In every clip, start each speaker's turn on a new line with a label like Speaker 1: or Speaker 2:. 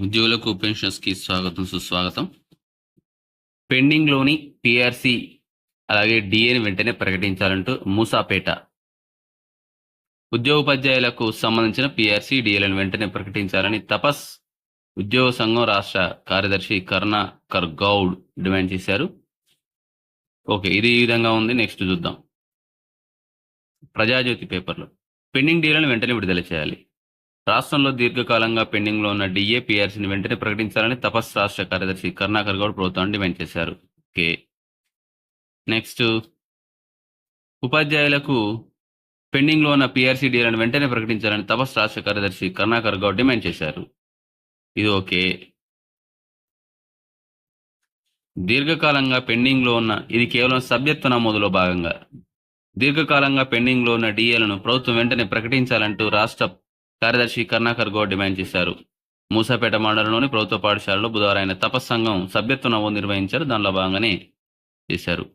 Speaker 1: ఉద్యోగులకు పెన్షన్స్కి స్వాగతం సుస్వాగతం. పెండింగ్లోని పిఆర్సి అలాగే డిఏని వెంటనే ప్రకటించాలంటూ మూసాపేట. ఉద్యోగోపాధ్యాయులకు సంబంధించిన పిఆర్సి డిఏలను వెంటనే ప్రకటించాలని తపస్ ఉద్యోగ సంఘం రాష్ట్ర కార్యదర్శి కర్ణాకర్ గౌడ్ డిమాండ్ చేశారు. ఓకే ఇది ఈ విధంగా ఉంది. నెక్స్ట్ చూద్దాం. ప్రజాజ్యోతి పేపర్లు. పెండింగ్ డీలను వెంటనే విడుదల చేయాలి. రాష్ట్రంలో దీర్ఘకాలంగా పెండింగ్లో ఉన్న డిఏ పిఆర్సీని వెంటనే ప్రకటించాలని తపస్ రాష్ట్ర కార్యదర్శి కరుణాకర్ గౌడ్ ప్రభుత్వాన్ని డిమాండ్ చేశారు. ఓకే. నెక్స్ట్ ఉపాధ్యాయులకు పెండింగ్లో ఉన్న పిఆర్సీ డీలను వెంటనే ప్రకటించాలని తపస్ రాష్ట్ర కార్యదర్శి కరుణాకర్ గౌడ్ డిమాండ్ చేశారు. ఇది ఓకే. దీర్ఘకాలంగా పెండింగ్లో ఉన్న ఇది కేవలం సభ్యత్వ నమోదులో భాగంగా దీర్ఘకాలంగా పెండింగ్లో ఉన్న డిఏలను ప్రభుత్వం వెంటనే ప్రకటించాలంటూ రాష్ట్ర కార్యదర్శి కరుణాకర్ గౌడ్ డిమాండ్ చేశారు. మూసాపేట మండలంలోని ప్రభుత్వ పాఠశాలలో బుధవారం ఆయన తపస్ సంఘం సభ్యత్వ నమోదు నిర్వహించారు. దానిలో భాగంగానే చేశారు.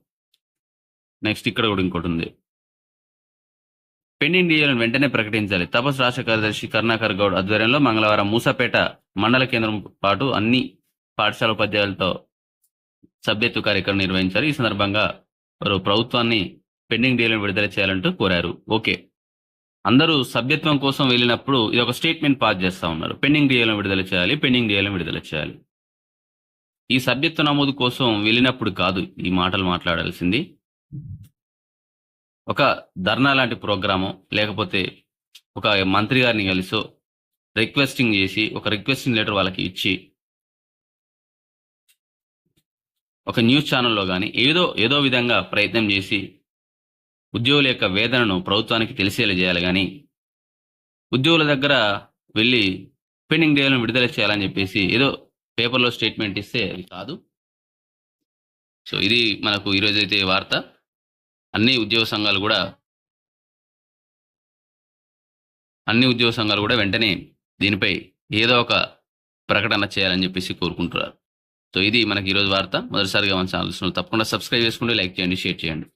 Speaker 1: నెక్స్ట్ ఇక్కడ కూడా ఇంకోటి ఉంది. పెండింగ్ డిఏలను వెంటనే ప్రకటించాలి. తపస్ రాష్ట్ర కార్యదర్శి కరుణాకర్ గౌడ్ ఆధ్వర్యంలో మంగళవారం మూసాపేట మండల కేంద్రం పాటు అన్ని పాఠశాల ఉపాధ్యాయులతో సభ్యత్వ కార్యక్రమం నిర్వహించారు. ఈ సందర్భంగా వారు ప్రభుత్వాన్ని పెండింగ్ డీలను విడుదల చేయాలంటూ కోరారు. ఓకే. అందరూ సభ్యత్వం కోసం వెళ్ళినప్పుడు ఇది ఒక స్టేట్మెంట్ పాస్ చేస్తా ఉన్నారు. పెండింగ్ డీలను విడుదల చేయాలి పెండింగ్ డీలను విడుదల చేయాలి. ఈ సభ్యత్వ నమోదు కోసం వెళ్ళినప్పుడు కాదు ఈ మాటలు మాట్లాడాల్సింది. ఒక ధర్నా లాంటి ప్రోగ్రాము లేకపోతే ఒక మంత్రి గారిని కలిసో రిక్వెస్టింగ్ చేసి ఒక రిక్వెస్టింగ్ లెటర్ వాళ్ళకి ఇచ్చి ఒక న్యూస్ ఛానల్లో కానీ ఏదో ఏదో విధంగా ప్రయత్నం చేసి ఉద్యోగుల యొక్క వేదనను ప్రభుత్వానికి తెలిసేలా చేయాలి కానీ ఉద్యోగుల దగ్గర వెళ్ళి పెండింగ్ డేలను విడుదల చేయాలని చెప్పేసి ఏదో పేపర్లో స్టేట్మెంట్ ఇస్తే అది కాదు. సో ఇది మనకు ఈరోజు అయితే వార్త. అన్ని ఉద్యోగ సంఘాలు కూడా అన్ని ఉద్యోగ సంఘాలు కూడా వెంటనే దీనిపై ఏదో ఒక ప్రకటన చేయాలని చెప్పేసి కోరుకుంటున్నారు. సో ఇది మనకి ఈరోజు వార్త. మొదటిసారిగా మన ఛానల్స్ తప్పకుండా సబ్స్క్రైబ్ చేసుకోండి లైక్ చేయండి షేర్ చేయండి.